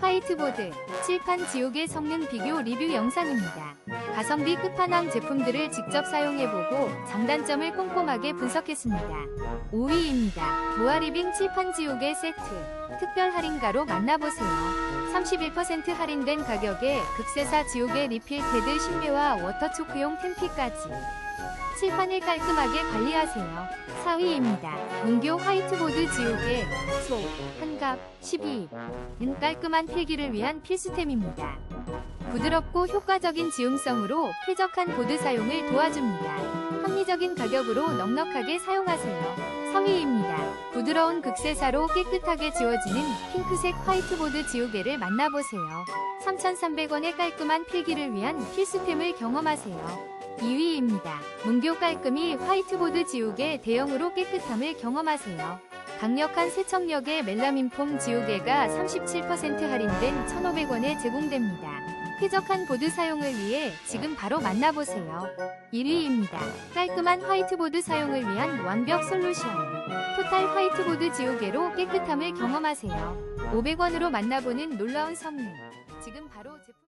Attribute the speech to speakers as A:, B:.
A: 화이트보드, 칠판 지옥의 성능 비교 리뷰 영상입니다. 가성비 끝판왕 제품들을 직접 사용해보고 장단점을 꼼꼼하게 분석했습니다. 5위입니다. 모아리빙 칠판 지옥의 세트. 특별 할인가로 만나보세요. 31% 할인된 가격에 극세사 지옥의 리필 패드 실내와 워터초크용 템피까지. 칠판을 깔끔하게 관리하세요. 4위입니다. 문교 화이트보드 지옥의 소, 한갑, 12은 깔끔한 필기를 위한 필수템입니다. 부드럽고 효과적인 지음성으로 쾌적한 보드 사용을 도와줍니다. 합리적인 가격으로 넉넉하게 사용하세요. 3위입니다. 부드러운 극세사로 깨끗하게 지워지는 핑크색 화이트보드 지우개를 만나보세요. 3,300원의 깔끔한 필기를 위한 필수템을 경험하세요. 2위입니다. 문교 깔끔히 화이트보드 지우개 대형으로 깨끗함을 경험하세요. 강력한 세척력의 멜라민 폼 지우개가 37% 할인된 1,500원에 제공됩니다. 쾌적한 보드 사용을 위해 지금 바로 만나보세요. 1위입니다. 깔끔한 화이트보드 사용을 위한 완벽 솔루션. 토탈 화이트보드 지우개로 깨끗함을 경험하세요. 500원으로 만나보는 놀라운 성능. 지금 바로 제품